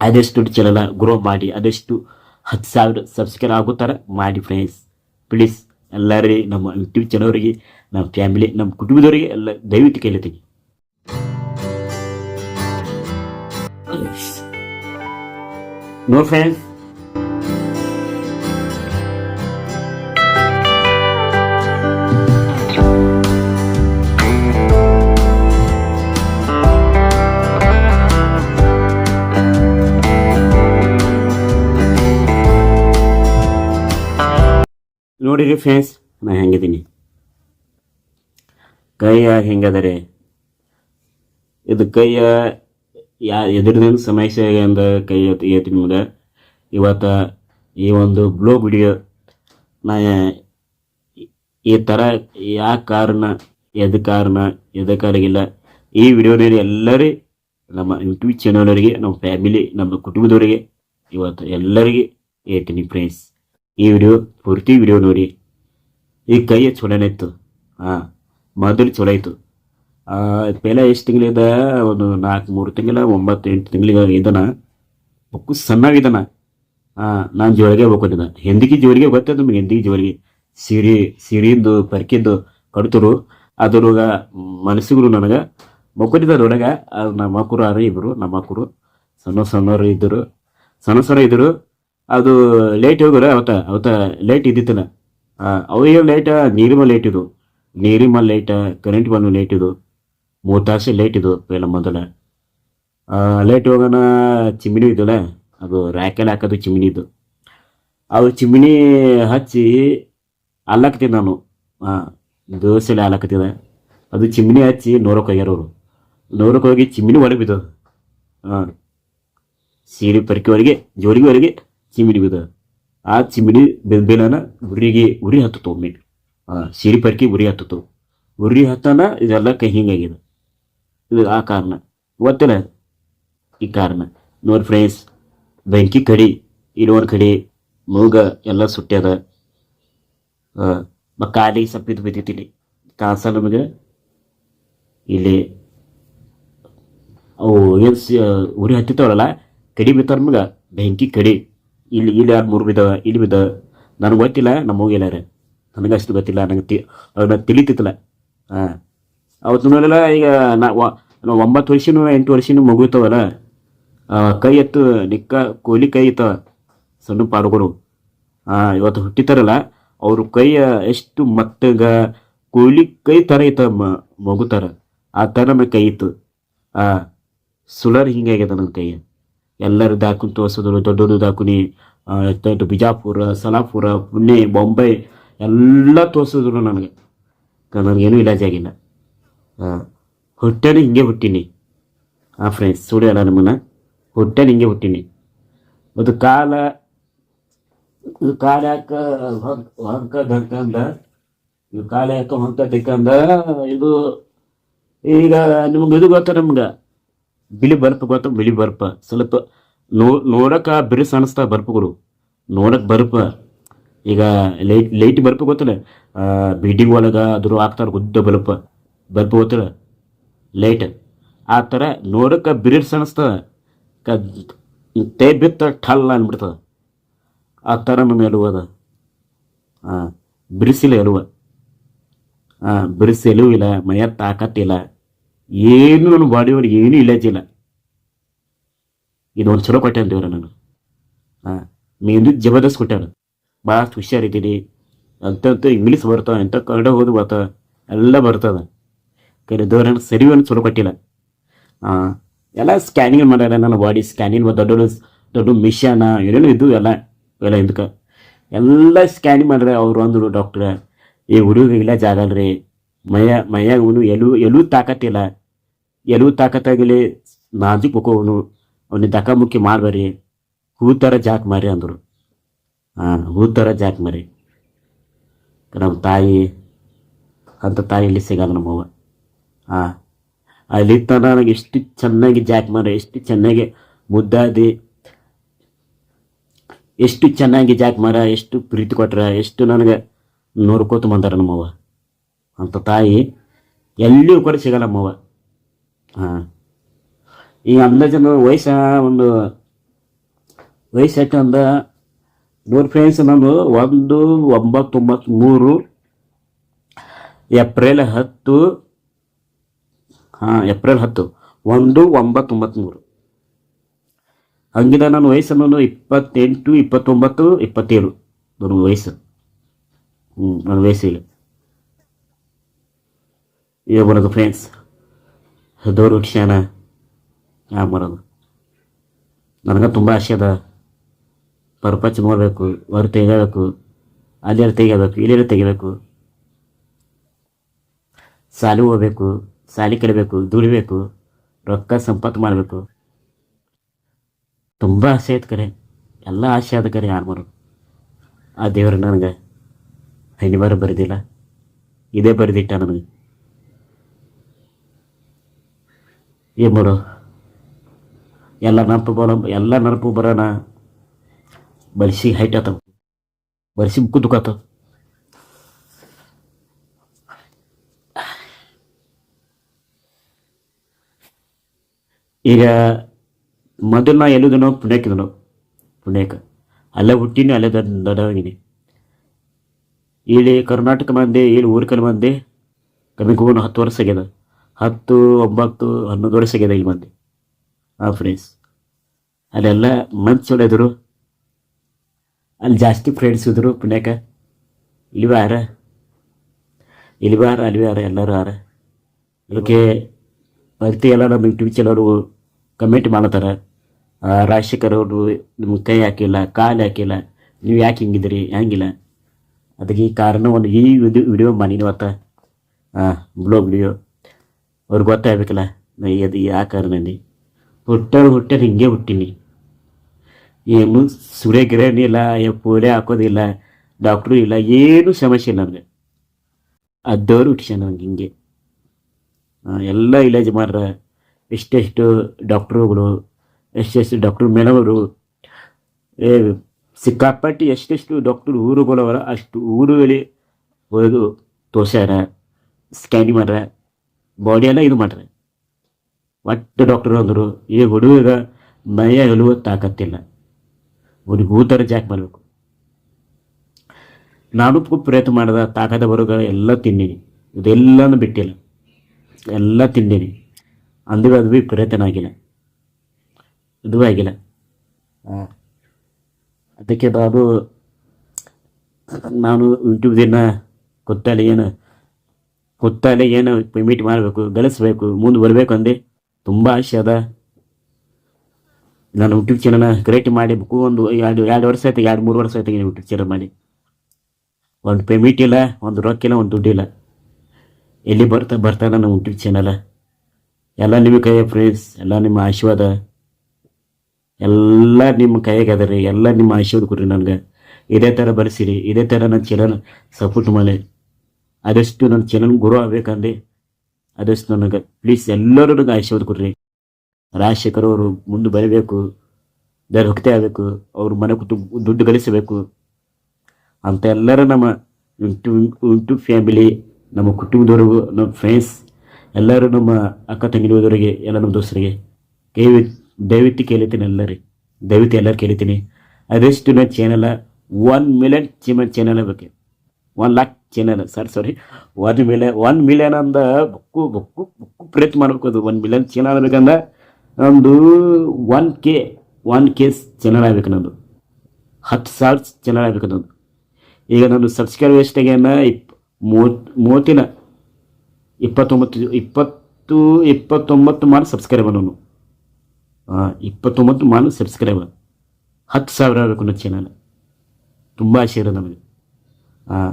ಆದಷ್ಟು channel grow ಮಾಡಿ, ಆದಷ್ಟು ಹತ್ತು ಸಾವಿರ ಸಬ್ಸ್ಕ್ರೈಬ್ ಆಗೋ ಥರ ಮಾಡಿ ಫ್ರೆಂಡ್ಸ್ ಪ್ಲೀಸ್ ಎಲ್ಲರಿಗೆ ನಮ್ಮ ಯೂಟ್ಯೂಬ್ ಚಾನಲ್ವರಿಗೆ ನಮ್ಮ ಫ್ಯಾಮಿಲಿ ನಮ್ಮ ಕುಟುಂಬದವರಿಗೆ ಎಲ್ಲ ದಯವಿಟ್ಟು ಕೇಳ್ತೀನಿ ನೋ ಫ್ರೆಂಡ್ಸ್ ನೋಡಿರಿ ಫ್ರೆಂಡ್ಸ್ ನಾ ಹೆಂಗಿದ್ದೀನಿ. ಕೈಯ ಹೆಂಗದರೆ? ಇದು ಕೈಯ ಯಾ ಎದುರಿನ ಸಮಸ್ಯೆ ಅಂದ ಕೈ ಎತ್ತಿ ನಿಮ್ಗೆ ಇವತ್ತು ಈ ಒಂದು ಬ್ಲೂ ವಿಡಿಯೋ ನಾ ಈ ಥರ ಯಾವ ಕಾರಣ, ಎದ ಕಾರಣ ಎದಕ್ಕಾಗಿಲ್ಲ ಈ ವಿಡಿಯೋನಲ್ಲಿ ಎಲ್ಲರಿ, ನಮ್ಮ ಯೂಟ್ಯೂಬ್ ಚಾನಲ್ವರಿಗೆ ನಮ್ಮ ಫ್ಯಾಮಿಲಿ ನಮ್ಮ ಕುಟುಂಬದವರಿಗೆ, ಇವತ್ತು ಎಲ್ಲರಿಗೆ ಹೇಳ್ತೀನಿ ಫ್ರೆಂಡ್ಸ್ ಈ ವಿಡಿಯೋ, ಪೂರ್ತಿ ವಿಡಿಯೋ ನೋಡಿ. ಈ ಕೈಯ ಚಲೋನೇ ಇತ್ತು ಹಾಂ ಮೊದಲು ಚಲೋ ಇತ್ತು. ಪೆಹ್ಲೆ ಎಷ್ಟು ತಿಂಗಳಿದ? ಒಂದು ನಾಲ್ಕು, ಮೂರು ತಿಂಗಳ, ಒಂಬತ್ತು, ಎಂಟು ತಿಂಗಳಿಗೆ ಇದನ ಬುಕ್ಕು ಸಣ್ಣಗಿದ್ದಾನ ಹಾಂ ನಾನು ಜೋಳಿಗೆ ಹೋಗ್ಕೊಂಡಿದ್ದ. ಹಿಂದಿಗೆ ಜೋಳಿಗೆ ಗೊತ್ತದ ನಿಮಗೆ ಹಿಂದಿಗೆ ಜೋಳಿಗೆ ಸಿರಿ ಸಿರಿಂದು ಪರ್ಕಿದ್ದು ಕಡ್ತರು ಅದ್ರೊಳಗ ಮನಸ್ಸಿಗಳು ನನಗೆ ಅದು ನಮ್ಮ ಮಕ್ಕಳು ಆರು ಇಬ್ಬರು ನಮ್ಮ ಮಕ್ಕಳು ಸಣ್ಣ ಸಣ್ಣವರು ಇದ್ದರು. ಸಣ್ಣ ಸಣ್ಣ ಇದ್ದರು. ಅದು ಲೇಟ್ ಹೋಗೋರ ಅವತ್ತ ಅವತ್ತ ಲೇಟ್ ಇದ್ದಿತ್ತಲ್ಲ. ಅವಾಗ ಲೇಟ ನೀರಿಮ ಲೇಟ್ ಇದು. ನೀರಿಮ ಲೇಟ್ ಕರೆಂಟ್ ಬಂದು ಲೇಟ್ ಇದು. ಮೂರು ತಾಸು ಲೇಟ್ ಇದು ಎಲ್ಲ ಮೊದಲ. ಲೇಟ್ ಹೋಗೋಣ ಚಿಮಿನಿ ಇದ್ದಲ್ಲ, ಅದು ರ್ಯಾಕೆಲ್ಲ ಹಾಕೋದು ಚಿಮಿನಿ ಇದು. ಅವು ಚಿಮಿನಿ ಹಚ್ಚಿ ಅಲ್ಲಕ್ತಿದ್ದೆ ನಾನು. ದೋಸೆಲೆ ಅಲ್ಲಕತ್ತಿದೆ ಅದು ಚಿಮಿನಿ ಹಚ್ಚಿ ನೂರಕ್ಕೆ ಹೋಗ್ಯಾರ ಅವರು. ನೋಡಕ್ಕೆ ಹೋಗಿ ಚಿಮಿನಿ ಒಳಗೆ ಹಾಂ ಸೀರೆ ಪರಿಕೆವರೆಗೆ ಜೋಳಿಗೆವರೆಗೆ ಚಿಮಿನಿ ಬಿದ ಆ ಚಿಮಿನಿ ಬೆಂಬೆಲನ ಉರಿಗೆ ಉರಿ ಹತ್ತಿತು ಒಮ್ಮೆ. ಸಿರಿ ಪರ್ಕಿ ಉರಿ ಹತ್ತಿತು. ಉರಿ ಹತ್ತನ ಇದೆಲ್ಲ ಕೈ ಹಿಂಗಾಗಿದೆ ಇದು ಆ ಕಾರಣ. ಗೊತ್ತಿಲ್ಲ ಈ ಕಾರಣ. ನೋಡಿ ಫ್ರೆಂಡ್ಸ್ ಬೆಂಕಿ ಕಡಿ ಇನ್ನೊಂದು ಕಡಿ, ಮೂಗ ಎಲ್ಲ ಸುಟ್ಟ್ಯದ. ಕಾಲಿಗೆ ಸಪ್ಪಿದ್ದು ಬಿದ್ದಿತ್ತಿಲ್ಲಿ ಕಾಸ ನಮಗೆ ಇಲ್ಲಿ ಅವು ಏನು ಉರಿ ಹತ್ತಿತ್ತವಲ್ಲ ಕಡಿ ಬಿತ್ತಾರ ನಮಗೆ ಬೆಂಕಿ ಕಡಿ. ಇಲ್ಲಿ ಇಲ್ಲಿ ಯಾರು ಮೂರು ಬಿದ್ದಾವ ಇಲ್ಲಿ ಬಿದ್ದಾವ ನನಗೆ ಗೊತ್ತಿಲ್ಲ ನಮ್ಮ ಹೋಗಿಲ್ಲಾರ ನನಗೆ ಅಷ್ಟು ಗೊತ್ತಿಲ್ಲ, ನನಗೆ ತಿ ಅವ್ರನ್ನ ತಿಳಿತಿತ್ತಲ್ಲ. ಹಾಂ. ಅವತ್ತು ನೋಡಲ್ಲ, ಈಗ ನಾ ಒಂಬತ್ತು ವರ್ಷನೂ ಎಂಟು ವರ್ಷನೂ ಮುಗಿತಾವಲ್ಲ ಕೈ ಎತ್ತು, ನಿಕ್ಕ ಕೋಲಿ ಕೈ ಇತ್ತವ ಸಣ್ಣ ಪಾಡುಗಳು. ಹಾಂ, ಇವತ್ತು ಹುಟ್ಟಿತಾರಲ್ಲ, ಅವರು ಕೈ ಎಷ್ಟು ಮತ್ತಗ ಕೋಲಿ ಕೈ ಥರ ಇತ್ತ ಮ ಮಗು ಥರ ಆ ಥರ ನಮ್ಮ ಕೈ ಇತ್ತು. ಆ ಸುಳರ್ ಹಿಂಗಾಗ್ಯದ ನನ್ನ ಕೈ. ಎಲ್ಲರೂ ದಾಖಲು ತೋರಿಸಿದ್ರು ದೊಡ್ಡ ದೊಡ್ಡ ದೊಡ್ಡ ಬಿಜಾಪುರ, ಸಲಾಪುರ, ಪುಣೆ ಬೊಂಬೈ ಎಲ್ಲ ತೋರಿಸಿದ್ರು ನನಗೆ. ನನಗೇನು ಇಲಾಜ್ ಆಗಿಲ್ಲ. ಹಾಂ ಹುಟ್ಟೇನೆ ಹಿಂಗೆ ಹುಟ್ಟಿನಿ. ಹಾಂ ಫ್ರೆಂಡ್ಸ್ ಸುಳಿ ಅಲ್ಲ ನಮ್ಮನ್ನ. ಹುಟ್ಟೇನೆ ಹಿಂಗೆ ಹುಟ್ಟೀನಿ. ಅದು ಕಾಲ ಕಾಲ ಯಾಕ ಹೊಂಕ ಇದು ಕಾಲ ಯಾಕ ಹೊಂಕ ದಂಕಂದ ಇದು ಈಗ ನಿಮ್ಗೆ ಇದು ಗೊತ್ತ ನಮ್ಗೆ? ಬಿಳಿ ಬರ್ಪ್ ಗೊತ್ತ ಬಿಳಿ ಬರ್ಪ ಸ್ವಲ್ಪ ನೋ ನೋಡಕ್ಕೆ ಬಿರುಸು ಅನಿಸ್ತಾ ಬರ್ಪುಗಳು ನೋಡಕ್ಕೆ ಬರ್ಪ. ಈಗ ಲೈಟ್ ಲೈಟ್ ಬರ್ಪ ಗೊತ್ತಲ್ಲ? ಬಿಲ್ಡಿಂಗ್ ಒಳಗೆ ಅದ್ರ ಹಾಕ್ತಾರೆ ಉದ್ದ ಬಲ್ಪ್ ಬರ್ಪ ಗೊತ್ತಲ್ಲ? ಲೈಟ್. ಆ ಥರ ನೋಡಕ್ಕೆ ಬಿರುಸು ಅನಿಸ್ತದ ಕ, ತೇ ಬಿತ್ತ ಠಲ್ಲ ಅಂದ್ಬಿಡ್ತದ ಆ ಥರ ನಮ್ಮ ಎಲುವ ಅದ. ಹಾಂ ಬಿರುಸಿಲ್ಲ ಎಲುವ ಹಾಂ ಬಿರುಸು ಎಲುವು ಇಲ್ಲ ತಾಕತ್ತಿಲ್ಲ ಏನು ನನ್ನ ಬಾಡಿ ಒಳಗೆ ಏನೂ ಇದು ಒಂದು ಚಲೋ ಕೊಟ್ಟೆ ಅಂತೀವ್ರ ನಾನು ಹಾಂ ಮೇಂದು ಜಬರ್ದಸ್ತ್ ಕೊಟ್ಟಾರ. ಭಾಳ ಹುಷಾರಿದ್ದೀನಿ. ಅಂತ ಇಂಗ್ಲೀಷ್ ಬರ್ತಾವ ಎಂಥ ಕನ್ನಡ ಓದು ಬರ್ತಾವ ಎಲ್ಲ ಬರ್ತದ. ಕರೆದವ್ರ ಸರಿ ಒಂದು ಚಲೋ ಕೊಟ್ಟಿಲ್ಲ. ಹಾಂ, ಎಲ್ಲ ಸ್ಕ್ಯಾನಿಂಗ್ ಮಾಡ್ಯಾರ ನನ್ನ ಬಾಡಿ ಸ್ಕ್ಯಾನಿಂಗ್ ದೊಡ್ಡ ದೊಡ್ಡ ದೊಡ್ಡ ಮಿಷನ ಏನೇನು ಇದ್ದು ಎಲ್ಲ ಎಲ್ಲ ಇದಕ್ಕೆ ಎಲ್ಲ ಸ್ಕ್ಯಾನಿಂಗ್ ಮಾಡ್ರೆ ಅವ್ರು ಅಂದರು, ಡಾಕ್ಟ್ರ, ಈ ಹುಡುಗ ಇಲ್ಲ ಜಾಗ ಅಲ್ರಿ ಮೈಯ ಮೈಯಾಗ ಅವನು ಎಲು ಎಲು ತಾಕತ್ತಿಲ್ಲ. ಎಲು ತಾಕತ್ತಾಗಲಿ ನಾಜುಕ್ ಅವನು ಅವನಿಗೆ ದಕಾಮುಕ್ಕಿ ಮಾಡಬೇಡಿ ಹೂ ಥರ ಜಾಕ್ ಮಾರಿ ಅಂದರು. ಹಾಂ ಹೂ ಥರ ಜಾಕ್ ಮಾರಿ. ನಮ್ಮ ತಾಯಿ, ಅಂತ ತಾಯಿ ಇಲ್ಲಿ ಸಿಗಲ್ಲ ನಮ್ಮವ್ವ ಹಾಂ ಅಲ್ಲಿ ತನ ನನಗೆ ಎಷ್ಟು ಚೆನ್ನಾಗಿ ಜಾಕ್ ಮಾರಿ, ಎಷ್ಟು ಚೆನ್ನಾಗಿ ಮುದ್ದಾದಿ, ಎಷ್ಟು ಚೆನ್ನಾಗಿ ಜಾಕ್ ಮಾರ, ಎಷ್ಟು ಪ್ರೀತಿ ಕೊಟ್ರ, ಎಷ್ಟು ನನಗೆ ನೋಡ್ಕೋತ ಬಂದಾರ ನಮ್ಮವ್ವ ಅಂತ ತಾಯಿ ಎಲ್ಲಿಯೂ ಕೂಡ ಸಿಗಲ್ಲ ನಮ್ಮವ್ವ ಹಾಂ ಈಗ ಅಂದಾಜು ವಯಸ್ಸ ಒಂದು ವಯಸ್ಸು ಅಂದ ನೋಡಿ ಫ್ರೆಂಡ್ಸ್ ನಾನು ಒಂದು ಒಂಬತ್ತೊಂಬತ್ತು ಮೂರು ಏಪ್ರಿಲ್ ಹತ್ತು, ಹಾಂ, ಏಪ್ರಿಲ್ ಹತ್ತು, ಒಂದು ಒಂಬತ್ತೊಂಬತ್ತು ಮೂರು ಹಂಗಿದ ನನ್ನ ವಯಸ್ಸು ನಾನು ಇಪ್ಪತ್ತೆಂಟು, ಇಪ್ಪತ್ತೊಂಬತ್ತು, ಇಪ್ಪತ್ತೇಳು. ನನ್ನ ವಯಸ್ಸು. ಹ್ಞೂ ನನ್ನ ವಯಸ್ಸಿಲ್ಲ ಈಗ ಬರೋದು ಫ್ರೆಂಡ್ಸ್ ದೌರ್ ಕ್ಷಣ ಯಾಕೆ ಬರೋದು ನನಗೆ ತುಂಬ ಆಸೆ ಅದ. ಪರ್ಪಚ್ ಮಾಡಬೇಕು ಹೊರ ತೆಗಿಬೇಕು ಅಲ್ಲಿ ತೆಗಿಬೇಕು ಇಲ್ಲಿ ತೆಗಿಬೇಕು ಸಾಲಿ ಹೋಗ್ಬೇಕು, ಸಾಲಿ ಕಲಿಬೇಕು, ದುಡಿಬೇಕು, ರೊಕ್ಕ ಸಂಪತ್ತು ಮಾಡಬೇಕು. ತುಂಬ ಆಸೆ ಐತೆ ಕರೆ. ಎಲ್ಲ ಆಸೆ ಆದ ಕರೆ ಯಾರು ಮಾಡೋದು ಆ ದೇವರು ನನಗೆ ಹನಿವಾರ ಬರೆದಿಲ್ಲ. ಇದೇ ಬರೆದಿಟ್ಟ ನನಗೆ. ಏನು ಮಾಡೋ, ಎಲ್ಲ ನೆನಪು ಬರ, ಎಲ್ಲ ನೆನಪು ಬರೋಣ ಬಳ್ಸಿ ಹೈಟ್ ಆತವ ಬಳ್ಸಿ ಮುಕ್ಕು ಈಗ ಮೊದಲು ನಾ ಎಲ್ಲಿದನೋ ಪುಣ್ಯಕ್ಕಿದನೋ ಪುಣ್ಯಕ್ಕೆ ಅಲ್ಲೇ ಹುಟ್ಟಿನಿ, ಅಲ್ಲೇ ದೊಡ್ಡ ದೊಡ್ಡವಾಗಿನಿ ಇಲ್ಲಿ ಕರ್ನಾಟಕ ಮಂದಿ, ಇಲ್ಲಿ ಊರ್ಕಲ್ ಮಂದಿ ಕಮ್ಮಿ ಕೂನು ಹತ್ತು ವರ್ಷ ಆಗ್ಯದ. ಹತ್ತು, ಒಂಬತ್ತು, ಹನ್ನೊಂದು ವರ್ಷ ಆಗ್ಯದ ಇಲ್ಲಿ ಆ ಫ್ರೆಂಡ್ಸ್ ಅಲ್ಲೆಲ್ಲ ಮಂತ್ಸ್ ಹೊಡೆದ್ರು ಅಲ್ಲಿ ಜಾಸ್ತಿ ಫ್ರೆಂಡ್ಸ್ ಇದ್ರು ಪುಣ್ಯಕ್ಕೆ. ಇಲ್ಲಿ ಬಾರ. ಇಲ್ಲಿ ಬಾರ, ಅಲ್ಲಿ ಬಾರ, ಎಲ್ಲರೂ ಆರ ಅದಕ್ಕೆ ಪ್ರತಿ ಎಲ್ಲ ನಮ್ಮ ಯೂಟ್ಯೂಬ್ ಚಾನಲ್ ಕಮೆಂಟ್ ಮಾಡ್ತಾರೆ ರಾಜಶೇಖರ್ ಅವರು ನಿಮ್ಗೆ ಕೈ ಹಾಕಿಲ್ಲ, ಕಾಲು ಹಾಕಿಲ್ಲ, ನೀವು ಯಾಕೆ ಹಿಂಗಿದ್ರಿ ಹಂಗಿಲ್ಲ. ಅದಕ್ಕೆ ಈ ಕಾರಣ ಒಂದು ಈ ವಿಡಿಯೋ ವಿಡಿಯೋ ಮಾಡೀನಿ ಹಾಂ ಬ್ಲಾಗ್ ವಿಡಿಯೋ ಅವ್ರಿಗೆ ಗೊತ್ತಾಗಬೇಕಲ್ಲ ನಾ ಅದು ಕಾರಣದಲ್ಲಿ ಹುಟ್ಟೋರು ಹುಟ್ಟೋರು ಹಿಂಗೆ ಹುಟ್ಟೀನಿ. ಏನು ಸುರೇ ಗಿರಣಿ ಇಲ್ಲ ಪೋಲೆ ಹಾಕೋದಿಲ್ಲ ಡಾಕ್ಟ್ರು ಇಲ್ಲ ಏನೂ ಸಮಸ್ಯೆ ಇಲ್ಲ ನನಗೆ ಅದ್ದವರು ಹುಟ್ಟಿಸ್ಯಾನ ನನಗೆ ಹಿಂಗೆ. ಆ, ಎಲ್ಲ ಇಲಾಜ್ ಮಾಡ್ರ ಎಷ್ಟೆಷ್ಟು ಡಾಕ್ಟ್ರುಗಳು ಎಷ್ಟೆಷ್ಟು ಡಾಕ್ಟ್ರು ಮೇಡಮರು ಏ ಸಿಕ್ಕಾಪಟ್ಟಿ ಎಷ್ಟೆಷ್ಟು ಡಾಕ್ಟ್ರು ಊರುಗಳವರ ಅಷ್ಟು ಊರುಗಳಿಗೆ ಹೋಗಿ ತೋರ್ಸ್ಯಾರ ಸ್ಕ್ಯಾನಿಂಗ್ ಮಾಡ್ರ. ಬಾಡಿ ಎಲ್ಲ ಇದು ಮಾಡ್ರಿ ಒಟ್ಟು ಡಾಕ್ಟರ್ ಅಂದರು ಈ ಹುಡುಗ ಮೈಯ ಎಲುವ ತಾಕತ್ತಿಲ್ಲ. ಅವ್ನಿಗೆ ಊತರ ಜಾಕ್ ಮಾಡಬೇಕು. ನಾನು ಪ್ರಯತ್ನ ಮಾಡಿದ ತಾಕದ ಬರೋಗ ಎಲ್ಲ ತಿಂದೀನಿ. ಇದೆಲ್ಲನೂ ಬಿಟ್ಟಿಲ್ಲ. ಎಲ್ಲ ತಿಂದೀನಿ. ಅಂದರೂ ಅದು ಭೀ ಪ್ರಯತ್ನ ಆಗಿಲ್ಲ. ಇದು ಆಗಿಲ್ಲ. ಅದಕ್ಕೆ ನಾನು ನಾನು ಯೂಟ್ಯೂಬ್ ದಿನ ಗೊತ್ತಲ್ಲ ಏನು ಗೊತ್ತಲ್ಲ ಏನು ಮೀಟ್ ಮಾಡಬೇಕು, ಗಳಿಸ್ಬೇಕು, ಮುಂದೆ ಬರಬೇಕು ಅಂದೆ. ತುಂಬ ಆಸೆ ಅದ. ನಾನು ಯೂಟ್ಯೂಬ್ ಚಾನಲ್ನ ಕ್ರಿಯೇಟ್ ಮಾಡಬೇಕು ಒಂದು ಎರಡು ಎರಡು ವರ್ಷ ಆಯ್ತು, ಎರಡು, ಮೂರು ವರ್ಷ ಆಯ್ತು ಯೂಟ್ಯೂಬ್ ಚಾನಲ್ ಮಾಡಿ. ಒಂದು ಪೇಮೆಂಟ್ ಇಲ್ಲ, ಒಂದು ರೊಕ್ಕ ಇಲ್ಲ, ಒಂದು ದುಡ್ಡಿಲ್ಲ. ಎಲ್ಲಿ ಬರ್ತಾ ಬರ್ತಾ ನನ್ನ ಯೂಟ್ಯೂಬ್ ಚಾನಲ್ ಎಲ್ಲ ನಿಮ್ಮ ಕೈಯ ಫ್ರೆಂಡ್ಸ್ ಎಲ್ಲ ನಿಮ್ಮ ಆಶೀರ್ವಾದ. ಎಲ್ಲ ನಿಮ್ಮ ಕೈಯಾಗ ಅದ ಎಲ್ಲ ನಿಮ್ಮ ಆಶೀರ್ವಾದ ಕೊಡ್ರಿ ನನಗೆ. ಇದೇ ಥರ ಬರೆಸಿರಿ, ಇದೇ ಥರ ನನ್ನ ಚಾನಲ್ ಸಪೋರ್ಟ್ ಮಾಡಿ ಆದಷ್ಟು ನನ್ನ ಚಾನಲ್ ಗುರು ಆಗ್ಬೇಕಂದ್ರೆ ಆದಷ್ಟು ನನಗೆ ಪ್ಲೀಸ್ ಎಲ್ಲರೂ ನನಗೆ ಆಶೀರ್ವಾದ ಕೊಡ್ರಿ. ರಾಜಶೇಖರ್ ಅವರು ಮುಂದೆ ಬರಬೇಕು, ದಾರಿ ಹೋಗ್ತಾ ಆಗಬೇಕು, ಅವ್ರ ಮನೆ ಕೂತು ದುಡ್ಡು ಗಳಿಸಬೇಕು ಅಂತ ಎಲ್ಲರೂ ನಮ್ಮ ಯೂಟ್ಯೂಬ್ ಫ್ಯಾಮಿಲಿ ನಮ್ಮ ಕುಟುಂಬದವ್ರಿಗೂ, ನಮ್ಮ ಫ್ರೆಂಡ್ಸ್ ಎಲ್ಲರೂ ನಮ್ಮ ಅಕ್ಕ ತಂಗಿದವರಿಗೆ, ಎಲ್ಲ ನಮ್ಮ ದೋಸ್ತರಿಗೆ ಕೇವಿ ದಯವಿಟ್ಟು ಕೇಳಿತೀನಿ ಎಲ್ಲರಿ ದಯವಿಟ್ಟು ಎಲ್ಲರೂ ಕೇಳಿತೀನಿ ಅದೆಷ್ಟು ನನ್ನ ಚಾನಲ್ ಒನ್ ಮಿಲಿಯನ್ ಚಿಮನ್ ಚಾನಲ್ ಬೇಕು one lakh channel sir sorry one million one million ಅಂದ ಬುಕ್ಕು ಬುಕ್ಕು ಬುಕ್ಕು ಪ್ರಯತ್ನ ಮಾಡ್ಬೇಕು ಅದು. ಒನ್ ಮಿಲಿಯನ್ ಚೀನಾ ಆಗ್ಬೇಕಂದ್ರೆ ಒಂದು one K one K channel ಆಗ್ಬೇಕು ನಂದು. ಹತ್ತು ಸಾವಿರ ಚಾನಲ್ ಆಗ್ಬೇಕು ನಂದು. ಈಗ ನಾನು ಸಬ್ಸ್ಕ್ರೈಬ್ ಎಷ್ಟಾಗ್ಯಾನ ಇಪ್ ಮೂವತ್ತು ಮೂವತ್ತಿನ, ಇಪ್ಪತ್ತೊಂಬತ್ತು, ಇಪ್ಪತ್ತು, ಇಪ್ಪತ್ತೊಂಬತ್ತು ಮಾಡಿ ಸಬ್ಸ್ಕ್ರೈಬರ್ ನಾನು. ಹಾಂ ಇಪ್ಪತ್ತೊಂಬತ್ತು ಮಾಡಿ ಸಬ್ಸ್ಕ್ರೈಬರ್ ಹತ್ತು ಸಾವಿರ ಆಗಬೇಕು ನನ್ನ ಚಾನಲ್ ತುಂಬ ಆಸೆ ಇರೋದು ನಮಗೆ. ಹಾಂ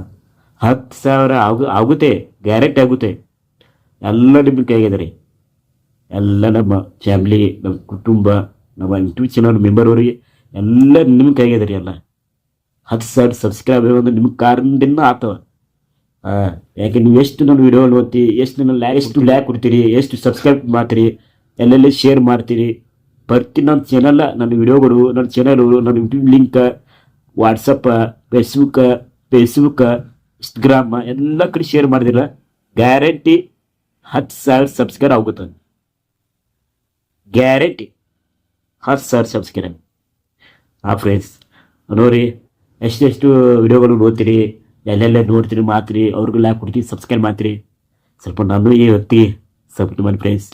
ಹತ್ತು ಸಾವಿರ ಆಗು, ಆಗುತ್ತೆ, ಗ್ಯಾರಂಟಿ ಆಗುತ್ತೆ. ಎಲ್ಲ ನಿಮ್ಮ ಕೈಗಿದೆ ರೀ. ಎಲ್ಲ ನಮ್ಮ ಫ್ಯಾಮ್ಲಿ ನಮ್ಮ ಕುಟುಂಬ, ನಮ್ಮ ಇನ್ಸ್ಟಿಟ್ಯೂಷನ್ ಮೆಂಬರ್ ಅವರಿಗೆ ಎಲ್ಲ ನಿಮ್ಮ ಕೈಗಿದೆ ರೀ ಎಲ್ಲ. ಹತ್ತು ಸಾವಿರ ಸಬ್ಸ್ಕ್ರೈಬ್ ಅಂದ್ರೆ ನಿಮ್ಮ ಕಾರಣದಿಂದ ಆತವ ಹಾಂ ಯಾಕೆ ನೀವು ಎಷ್ಟು ನನ್ನ ವಿಡಿಯೋ ನೋಡ್ತಿ ಎಷ್ಟು ನನ್ನ ಎಷ್ಟು ಲ್ಯಾಕ್ ಕೊಡ್ತೀರಿ, ಎಷ್ಟು ಸಬ್ಸ್ಕ್ರೈಬ್ ಮಾಡ್ತೀರಿ, ಎಲ್ಲೆಲ್ಲಿ ಶೇರ್ ಮಾಡ್ತೀರಿ ಪ್ರತಿ ನನ್ನ ಚಾನಲ್ ನನ್ನ ವಿಡಿಯೋಗಳು ನನ್ನ ಚಾನಲು ನನ್ನ YouTube link WhatsApp Facebook Facebook Instagram ಎಲ್ಲ ಕಡೆ ಶೇರ್ ಮಾಡಿದಿರ ಗ್ಯಾರಂಟಿ ಹತ್ತು ಸಾವಿರ ಸಬ್ಸ್ಕ್ರೈಬ್ ಆಗುತ್ತೆ ಗ್ಯಾರಂಟಿ ಹತ್ತು ಸಾವಿರ ಸಬ್ಸ್ಕ್ರೈಬ್ ಆ ಫ್ರೆಂಡ್ಸ್ ನೋಡ್ರಿ ಎಷ್ಟೆಷ್ಟು ವಿಡಿಯೋಗಳು ನೋಡ್ತೀರಿ, ಎಲ್ಲೆಲ್ಲ ನೋಡ್ತೀರಿ ಮಾತ್ರಿ, ಅವ್ರಿಗೆಲ್ಲ ಕೊಡ್ತೀವಿ ಸಬ್ಸ್ಕ್ರೈಬ್ ಮಾಡ್ತೀರಿ. ಸ್ವಲ್ಪ ನಾನು ಈ ವ್ಯಕ್ತಿ ಸಪೋರ್ಟ್ ಮಾಡಿ ಫ್ರೆಂಡ್ಸ್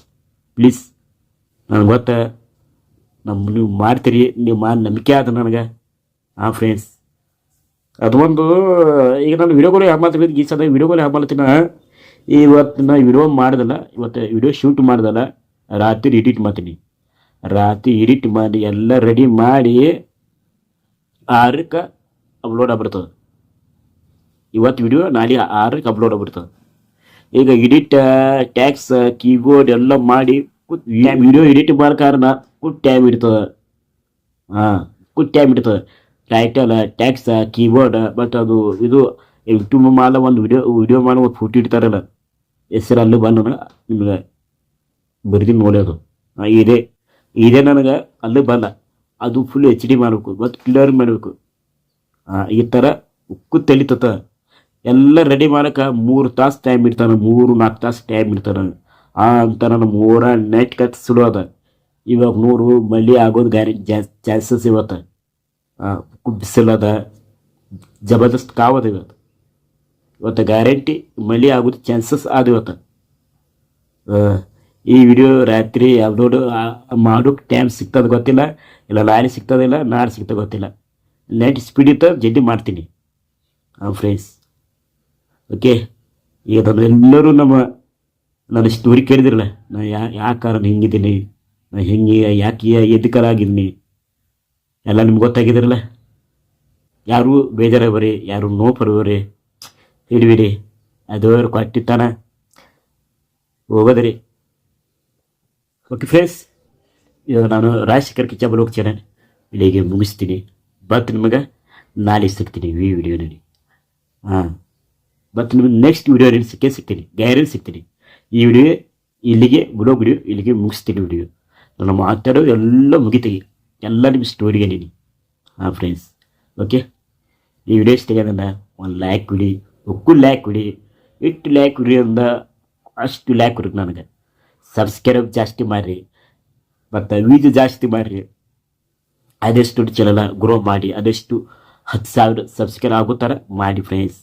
ಪ್ಲೀಸ್ ನನಗೆ ಗೊತ್ತ ನಮ್ಮ ನೀವು ಮಾಡ್ತೀರಿ, ನೀವು ಮಾಡಿ ನಂಬಿಕೆ ಆದ ನನಗೆ. ಆ ಫ್ರೆಂಡ್ಸ್ ಅದು ಒಂದು ಈಗ ನಾನು ವಿಡಿಯೋಗಳು ಯಾವ ಮಾತಾಡಿದ್ದು ಈ ಸದ ವಿಡಿಯೋಗಳು ಯಾವ ಮಾಡ್ತೀನ ಇವತ್ತು ನಾ ವಿಡಿಯೋ ಮಾಡ್ದಲ್ಲ ಇವತ್ತು ವಿಡಿಯೋ ಶೂಟ್ ಮಾಡ್ದಲ್ಲ ರಾತ್ರಿ ಎಡಿಟ್ ಮಾಡ್ತೀನಿ. ರಾತ್ರಿ ಎಡಿಟ್ ಮಾಡಿ ಎಲ್ಲ ರೆಡಿ ಮಾಡಿ ಆರಕ್ಕೆ ಅಪ್ಲೋಡ್ ಆಗ್ಬಿಡ್ತದೆ. ಇವತ್ತು ವಿಡಿಯೋ ನಾಳೆ ಆರಕ್ಕೆ ಅಪ್ಲೋಡ್ ಆಗ್ಬಿಡ್ತದೆ. ಈಗ ಎಡಿಟ್ ಟ್ಯಾಕ್ಸ್ ಕೀಬೋರ್ಡ್ ಎಲ್ಲ ಮಾಡಿ ವಿಡಿಯೋ ಎಡಿಟ್ ಮಾಡೋ ಕಾರಣ ಕುಟ್ ಟೈಮ್ ಇಡ್ತದೆ ಹಾಂ ಕುಟ್ ಟೈಮ್ ಇರ್ತದೆ. ಟೈಟಲ್ ಟ್ಯಾಕ್ಸ್ ಕೀಬೋರ್ಡ್ ಮತ್ತು ಅದು, ಇದು ಯೂಟ್ಯೂಬ್ ಮಾಲ ಒಂದು ವಿಡಿಯೋ ವಿಡಿಯೋ ಮಾಡೋ ಒಂದು ಫೋಟೋ ಇಡ್ತಾರಲ್ಲ ಹೆಸರು ಅಲ್ಲಿ ಬಂದು ನಿಮ್ಗೆ ಬರೀದಿ ನೋಡೋದು ಇದೇ ಇದೇ ನನಗೆ, ಅಲ್ಲಿ ಬಲ್ಲ ಅದು ಫುಲ್ ಎಚ್ ಡಿ ಮಾಡಬೇಕು, ಮತ್ತು ಕ್ಲಿಯರ್ ಮಾಡಬೇಕು. ಈ ಥರ ಉಕ್ಕು ತೆಲಿತತ ಎಲ್ಲ ರೆಡಿ ಮಾಡೋಕೆ ಮೂರು ತಾಸು ಟೈಮ್ ಇಡ್ತಾನೆ, ಮೂರು ನಾಲ್ಕು ತಾಸು ಟೈಮ್ ಇಡ್ತಾನೆ. ಆ, ಅಂತ ನನ್ನ ಮೂರ ನೆಟ್ ಕಟ್ ಸುಡೋದ. ಇವಾಗ ನೂರು ಮಳಿ ಆಗೋದು ಗ್ಯಾರಿ ಚಾನ್ಸಸ್ ಇವತ್ತು. ಬಿಸಿಲದ ಜಬರ್ದಸ್ತ್ ಕಾವದ ಇವತ್ತು. ಇವತ್ತು ಗ್ಯಾರಂಟಿ ಮಳೆ ಆಗೋದು ಚಾನ್ಸಸ್ ಆದ ಇವತ್ತು. ಈ ವಿಡಿಯೋ ರಾತ್ರಿ ಅಪ್ಲೋಡ್ ಮಾಡೋಕೆ ಟೈಮ್ ಸಿಗ್ತದೆ ಗೊತ್ತಿಲ್ಲ, ಇಲ್ಲ ಲಾರಿ ಸಿಗ್ತದಿಲ್ಲ ನಾಳೆ ಸಿಗ್ತದೆ ಗೊತ್ತಿಲ್ಲ. ನೈಟ್ ಸ್ಪೀಡ್ ಇತ್ತು ಜಲ್ದಿ ಮಾಡ್ತೀನಿ. ಹಾಂ ಫ್ರೆಂಡ್ಸ್ ಓಕೆ ಈಗ ನಾನು ಎಲ್ಲರೂ ನಮ್ಮ, ನನ್ನ ಸ್ಟೋರಿ ಕೇಳಿದಿರಲ್ಲ, ನಾ ಯಾ ಯಾವ ಕಾರಣ ಹಿಂಗಿದ್ದೀನಿ, ನಾ ಹೆಂಗೆ, ಯಾಕೆ ಎದಕ್ಕರ ಆಗಿದ್ದೀನಿ ಎಲ್ಲ ನಿಮ್ಗೆ ಗೊತ್ತಾಗಿದಿರಲ್ಲ? ಯಾರು ಬೇಜಾರಾಗ್ಬರಿ ಯಾರು ನೋವು ಪರ್ವರಿ ಹಿಡಿಬಿಡಿ ಅದು ಕೊಟ್ಟಿತ್ತಾನ ಹೋಗೋದ್ರಿ. ಓಕೆ ಫ್ರೆಂಡ್ಸ್ ಇವಾಗ ನಾನು ರಾಜಶೇಖರ್ ಕಿಚ್ಚ ಬ್ಲಾಗ್ ಚಾನಲ್ ಇಲ್ಲಿಗೆ ಮುಗಿಸ್ತೀನಿ. ಬಟ್ ನಿಮಗೆ. ನಾಳೆ ಸಿಗ್ತೀನಿ ಈ ವಿಡಿಯೋನಲ್ಲಿ ಹಾಂ. ಮತ್ತು ನಿಮಗೆ ನೆಕ್ಸ್ಟ್ ವಿಡಿಯೋ ವಿಡಿಯೋನಲ್ಲಿ ಸಿಕ್ಕೇ ಸಿಗ್ತೀನಿ. ಗ್ಯಾರಂಟಿ ಸಿಗ್ತೀನಿ. ಈ ವಿಡಿಯೋ ಇಲ್ಲಿಗೆ ಬ್ಲಾಗ್ ವಿಡಿಯೋ ಇಲ್ಲಿಗೆ ಮುಗಿಸ್ತೀನಿ ವಿಡಿಯೋ. ನಾನು ಮಾತಾಡೋ ಎಲ್ಲ ಮುಗಿತೀವಿ ಎಲ್ಲ ನಿಮ್ಮ ಸ್ಟೋರಿಗೆ ನೀಡಿ ಹಾಂ ಫ್ರೆಂಡ್ಸ್ ಓಕೆ ಈ ವಿಡಿಯೋ ಇಷ್ಟ ಒಂದು ಲ್ಯಾಕ್ ಕೊಡಿ, ಒಕ್ಕು ಲ್ಯಾಕ್ ಕೊಡಿ ಇಟ್ಟು ಲ್ಯಾಕ್ ಕೊಡಿ ಅಂದ ಅಷ್ಟು ಲ್ಯಾಕ್ ಕೊಡ್ರಿ ನನಗೆ. ಸಬ್ಸ್ಕ್ರೈಬ್ ಜಾಸ್ತಿ ಮಾಡಿರಿ. ಮತ್ತು ವೀಜ್ ಜಾಸ್ತಿ ಮಾಡಿರಿ. ಅದೆಷ್ಟು ಚಾನಲ್ ಗ್ರೋ ಮಾಡಿ ಅದೆಷ್ಟು ಹತ್ತು ಸಾವಿರ ಸಬ್ಸ್ಕ್ರೈಬ್ ಆಗೋ ಥರ ಮಾಡಿ ಫ್ರೆಂಡ್ಸ್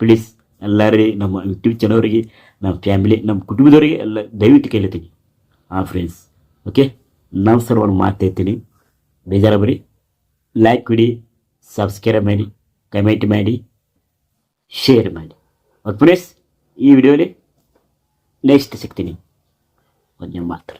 ಪ್ಲೀಸ್ ಎಲ್ಲರಿಗೆ ನಮ್ಮ ಯೂಟ್ಯೂಬ್ ಚಾನಲ್ವರಿಗೆ ನಮ್ಮ ಫ್ಯಾಮಿಲಿ ನಮ್ಮ ಕುಟುಂಬದವರಿಗೆ ಎಲ್ಲ ದಯವಿಟ್ಟು ಕೇಳ್ತೀನಿ. ಹಾಂ ಫ್ರೆಂಡ್ಸ್ ಓಕೆ ನಾವು ಸರ್ ಒಂದು ಮಾತು ಹೇಳ್ತೀನಿ ಬೇಜಾರ ಬರಿ ಲೈಕ್ ಕೊಡಿ ಸಬ್ಸ್ಕ್ರೈಬ್ ಮಾಡಿ ಕಮೆಂಟ್ ಮಾಡಿ ಶೇರ್ ಮಾಡಿ. ಓಕೆ ಫ್ರೆಂಡ್ಸ್ ಈ ವಿಡಿಯೋಲಿ ನೆಕ್ಸ್ಟ್ ಸಿಗ್ತೀನಿ. ಒಂದು ಮಾತ್ರ.